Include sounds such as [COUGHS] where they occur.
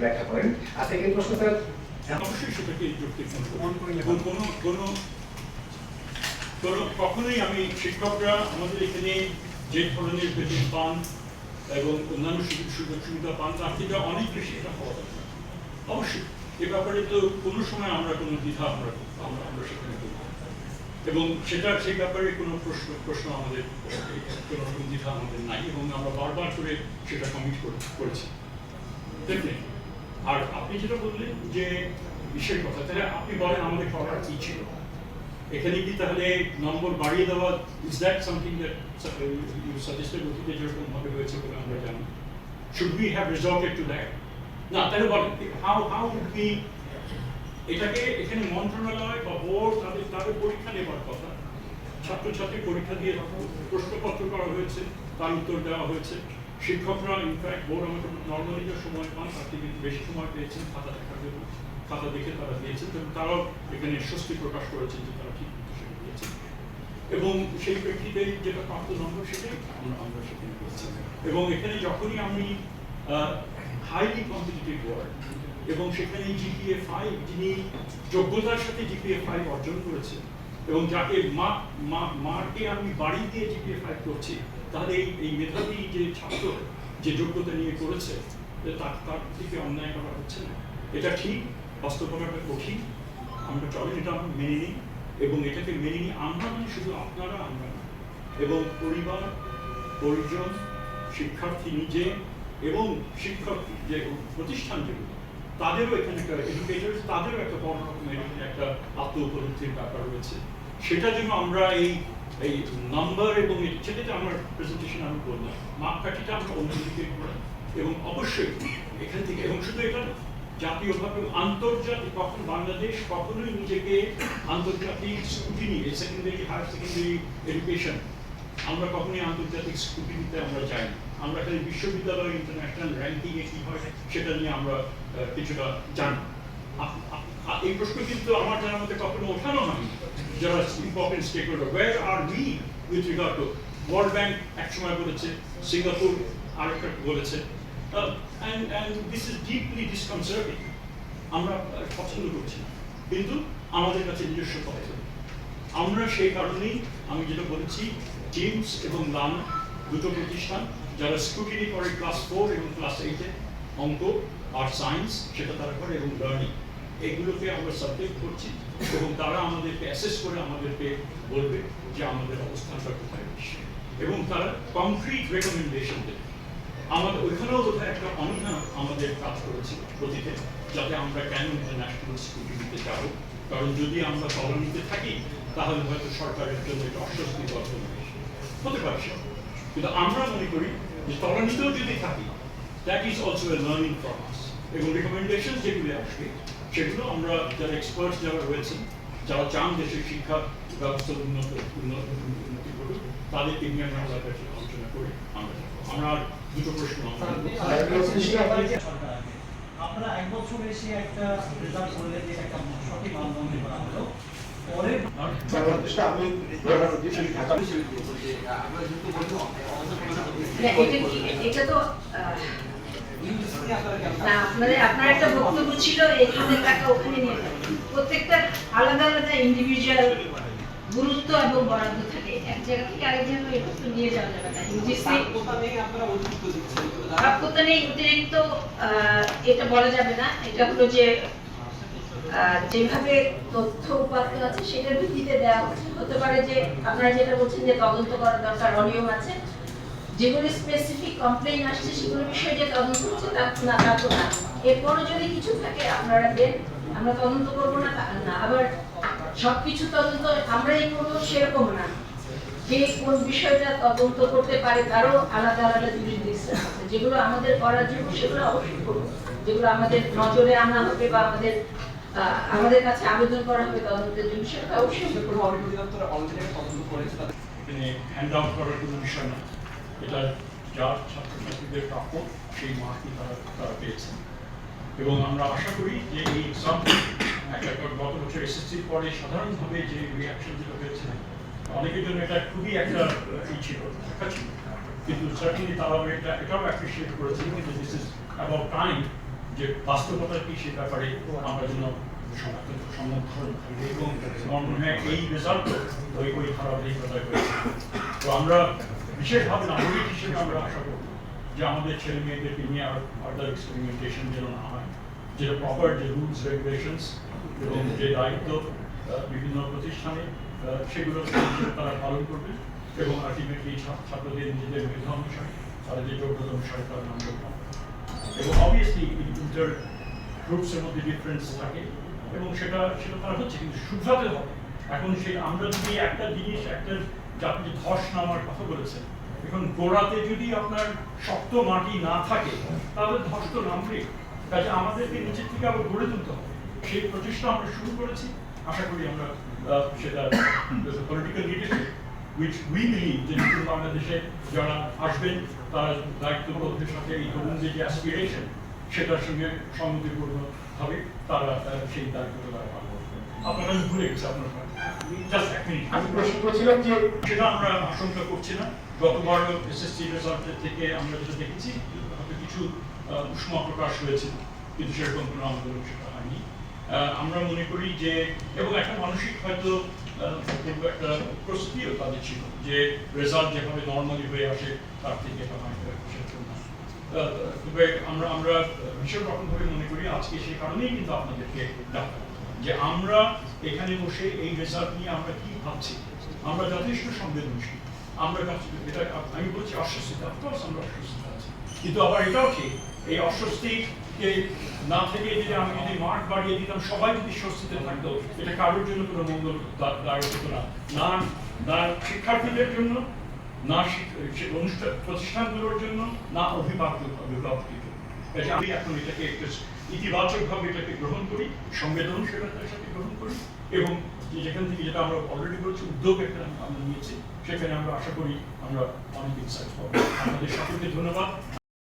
ব্যাখ্যা করেন। অবশ্যই সেটাকে কোনো কখনোই আমি শিক্ষকরা আমাদের এখানে যে ধরনের বেতন পান এবং অন্যান্য সুযোগ সুযোগ সুবিধা পান, তার থেকে অনেক বেশি এটা অবশ্যই, এ ব্যাপারে তো কোনো সময় আমরা কোনো দ্বিধা আমরা আমরা আমরা সেখানে এবং সেটা, সেই ব্যাপারে কোনো প্রশ্ন প্রশ্ন আমাদের কোনো রকম দ্বিধা আমাদের নাই এবং আমরা বারবার করে সেটা কমিট করেছি। আর আপনি যেটা বললেন যে বিষয়ের কথা, তাহলে আপনি বলেন আমাদের করার কি ছিল। এখানে কি তাহলে নম্বর বাড়িয়ে দেওয়া ইজ দ্যাট সামথিং দ্যাট অতীতে যেরকম ভাবে হয়েছে বলে আমরা জানি। Should we have resulted to that না, তাহলে বলেন হাউ হাউ উড বি এটাকে এখানে মন্ত্রণালয় বা বোর্ড তাদের তাদের পরীক্ষা নেবার কথা, ছাত্রছাত্রী পরীক্ষা দিয়ে প্রশ্নপত্র করা হয়েছে, তার উত্তর দেওয়া হয়েছে। শিক্ষকরা ইনফ্যাক্ট বোর্ড আমাকে নর্মালি যে সময় পান, তার থেকে বেশি সময় পেয়েছেন, খাতা দেখার জন্য, খাতা দেখে তারা দিয়েছেন, এবং তারাও এখানে স্বস্তি প্রকাশ করেছেন যে তারা ঠিক সেটা দিয়েছেন। এবং সেই প্রেক্ষিতে যেটা প্রাপ্ত নম্বর সেটাই আমরা আমরা সেখানে পেয়েছি। এবং এখানে যখনই আমি হাইলি কম্পিটিটিভ ওয়ার্ড এবং সেখানে জিপিএ ফাইভ যিনি যোগ্যতার সাথে জিপিএ ফাইভ অর্জন করেছেন এবং যাকে মা, মা- মাকে আমি বাড়ি দিয়ে জিপিএ ফাইভ করছি, তাহলে এই এই মেধাবী যে ছাত্র যে যোগ্যতা নিয়ে করেছে তার তার থেকে অন্যায় করা হচ্ছে না। এটা ঠিক বাস্তব বাস্তবতাটা কঠিন, আমরা চলেন, এটা আমরা মেনে নিই, এবং এটাকে মেনে নিই আমরা মানে শুধু আপনারা, আমরা এবং পরিবার, পরিজন, শিক্ষার্থী নিজে, এবং শিক্ষক যে প্রতিষ্ঠান যেগুলো তাদেরও এখানে একটা এডুকেটার তাদেরও একটা বড় রকমের একটা আত্ম উপলব্ধির ব্যাপার রয়েছে সেটা জন্য আমরা এই এই নাম্বার এবং সেটাতে আমার প্রেজেন্টেশন আমি বললাম, মাপকাঠিটা আমরা অন্যদিকে এবং অবশ্যই এখান থেকে, এবং শুধু এটা জাতীয়ভাবে আন্তর্জাতিক, কখন বাংলাদেশ কখনোই নিজেকে আন্তর্জাতিক scrutiny secondary higher secondary education আমরা কখনোই আন্তর্জাতিক স্কুটিনিতে আমরা যাই না। আমরা খালি বিশ্ববিদ্যালয় ইন্টারন্যাশনাল র্যাঙ্কিং এ কি হয় সেটা নিয়ে আমরা কিছুটা জানি। এই প্রশ্ন কিন্তু আমার জানার মধ্যে কখনো ওঠানো হয়নি। যারা important stakeholder where are we with regard to World Bank একসময় বলেছে সিঙ্গাপুর আরেকটা বলেছে। And and this is deeply disconcerting আমরা পছন্দ করছি না। কিন্তু আমাদের কাছে নিজস্ব তথ্য আমরা সেই কারণেই আমি যেটা বলেছি জিমস এবং লাম দুটো প্রতিষ্ঠান যারা স্ক্রুটিনি করে ক্লাস ফোর এবং ক্লাস এইটে অঙ্ক আর সায়েন্স সেটা তারা করে এবং লার্নিং এগুলোকে আমরা সাবজেক্ট করছি এবং তারা আমাদেরকে অ্যাসেস করে আমাদেরকে বলবে যে আমাদের অবস্থানটা কোথায় রয়েছে এবং তারা কংক্রিট রেকমেন্ডেশন দেবে আমাদের, ওইখানেও বোধহয় একটা অনীহা আমাদের কাজ করেছে প্রতিতে যাতে আমরা কেন ইন্টারন্যাশনাল স্কুটিতে যাব। কারণ যদি আমরা কলোনিতে থাকি, তাহলে হয়তো সরকারের জন্য এটা অস্বস্তিকর হতে পারে। কিন্তু আমরা মনে করি যে তলানিতেও যদি থাকি that is also a learning from us এবং রিকমেন্ডেশন যেগুলো আসবে সেগুলো আমরা যারা এক্সপার্টস যারা রয়েছেন যারা চান দেশের শিক্ষা ব্যবস্থা উন্নত উন্নত উন্নতি করুক তাদেরকে নিয়ে আমরা আমাদের কাছে আলোচনা করে আমরা যাব। আমরা দুটো প্রশ্ন আমরা আপনারা এক বছর এসে একটা রেজাল্ট করলেন যে একটা সঠিক মানদণ্ডে করা হলো। এটা তো আপনাদের আপনার একটা বক্তব্য ছিল এখানে টাকা ওখানে নিয়ে প্রত্যেকটা আলাদা আলাদা ইন্ডিভিজুয়াল গুরুত্ব এবং বরাদ্দ থাকে। এক জায়গা থেকে আরেক জায়গায় এটা তো নিয়ে যাওয়া যাবে না। ইউজিসি প্রাপ্যতা নেই অতিরিক্ত এটা বলা যাবে না। এটা হলো যে যেভাবে তথ্য উপাত্ত আছে সেটার ভিত্তিতে দেওয়া হতে পারে যে আপনারা যেটা বলছেন যে তদন্ত করার দরকার অনিয়ম আছে, যেগুলো স্পেসিফিক কমপ্লেইন আসছে সেগুলো বিষয়ে যে তদন্ত হচ্ছে তা না, তা তো না। এরপরও যদি কিছু থাকে, আপনারা দেন, আমরা তদন্ত করব না না। আবার সবকিছু তদন্ত আমরাই করব সেরকম না। কে কোন বিষয়টা তদন্ত করতে পারে তারও আলাদা আলাদা জুরিসডিকশন আছে। যেগুলো আমাদের করার জন্য সেগুলো অবশ্যই করব। যেগুলো আমাদের নজরে আনা হবে বা আমাদের আমাদের কাছে আবেদন করা হবে তদন্তের জন্য, সেটা অবশ্যই হ্যান্ড আউট করার কোনো বিষয় না। এটা যার ছাত্রছাত্রীদের প্রাপ্য, সেই মার্কই তারা তারা পেয়েছেন এবং আমরা আশা করি যে এই এক্সাম একটা গত বছর এসএসসির পরে সাধারণভাবে যে রিয়াকশন যেটা হয়েছে, অনেকের জন্য এটা খুবই একটা ই ছিল কিন্তু সার্টিনলি তারা এটা এটাও অ্যাপ্রিসিয়েট করেছিলেন যে দিস ইজ অ্যাবাউট টাইম যে বাস্তবতা কি সে ব্যাপারে আমরা যেন এবং তো আমরা বিশেষভাবে আমরা আশা যে আমাদের ছেলে যেন না হয়। রুলস রেগুলেশনস এবং যে দায়িত্ব বিভিন্ন প্রতিষ্ঠানে সেগুলো তারা পালন করবে এবং আলটিমেটলি ছাত্রদের নিজেদের মেধা অনুসারে তাদের যে যোগ্যতা অনুসারে তারা পাবে এবং অবভিয়াসলি ইন্টার গ্রুপসের মধ্যে ডিফারেন্স থাকে এবং সেটা সেটা তারা হচ্ছে, কিন্তু শুধরাতে হবে। এখন সেই আমরা যদি একটা জিনিস, একটা আপনি ধস নামার কথা বলেছেন, এখন গোড়াতে যদি আপনার শক্ত মাটি না থাকে, তাহলে ধস তো নামবে কাজে আমাদেরকে নিচের থেকে আবার গড়ে তুলতে হবে। সেই প্রচেষ্টা আমরা শুরু করেছি। আশা করি আমরা সেটা [COUGHS] which we believe যে নতুন বাংলাদেশে যারা আসবেন তারা দায়িত্ববোধের সাথে এই তরুণদের যে অ্যাসপিরেশন সেটার সঙ্গে সঙ্গতিপূর্ণ হবে তারা সেই দায়িত্বটা তারা পালন করবেন আপনারা আমি ভুলে গেছি আপনার জাস্ট এক মিনিট আমি প্রশ্ন করছিলাম যে সেটা আমরা আশঙ্কা করছি না। গতবার এসএসসি রেজাল্টের থেকে আমরা যেটা দেখেছি হয়তো কিছু উষ্মা প্রকাশ হয়েছে। কিন্তু সেরকম কোনো আমাদের সেটা হয়নি। আমরা মনে করি যে এবং একটা মানসিক হয়তো প্রস্তুতিও তাদের ছিল যে রেজাল্ট যেভাবে নর্মালি হয়ে আসে তার থেকে তবে আমরা আমরা ভীষণ রকমভাবে মনে করি আজকে সেই কারণেই কিন্তু আপনাদেরকে যে আমরা এখানে বসে এই রেজাল্ট নিয়ে আমরা কি ভাবছি আমরা যথেষ্ট সংবেদনশীল আমরা এটা আমি বলছি অস্বস্তিতে অফকোর্স আমরা অস্বস্তিতে আছি কিন্তু আবার এটাও ঠিক এই অস্বস্তিকে না থেকে যদি আমি যদি মার্ক বাড়িয়ে দিতাম, সবাই যদি স্বস্তিতে থাকতো, এটা কারোর জন্য কোনো মঙ্গল হতো না। না না শিক্ষার্থীদের জন্য, না অনুষ্ঠান, প্রতিষ্ঠানগুলোর জন্য, না অভিভাবক অভিভাবকদের জন্য। আমি এখন এটাকে ইতিবাচকভাবে এটাকে গ্রহণ করি, সংবেদনশীলতার সাথে গ্রহণ করি, এবং যেখান থেকে যেটা আমরা অলরেডি বলছি, উদ্যোগ একটা আমরা নিয়েছি, সেখানে আমরা আশা করি আমরা অনেক ইনসাইট পাবো। আমাদের সকলকে ধন্যবাদ।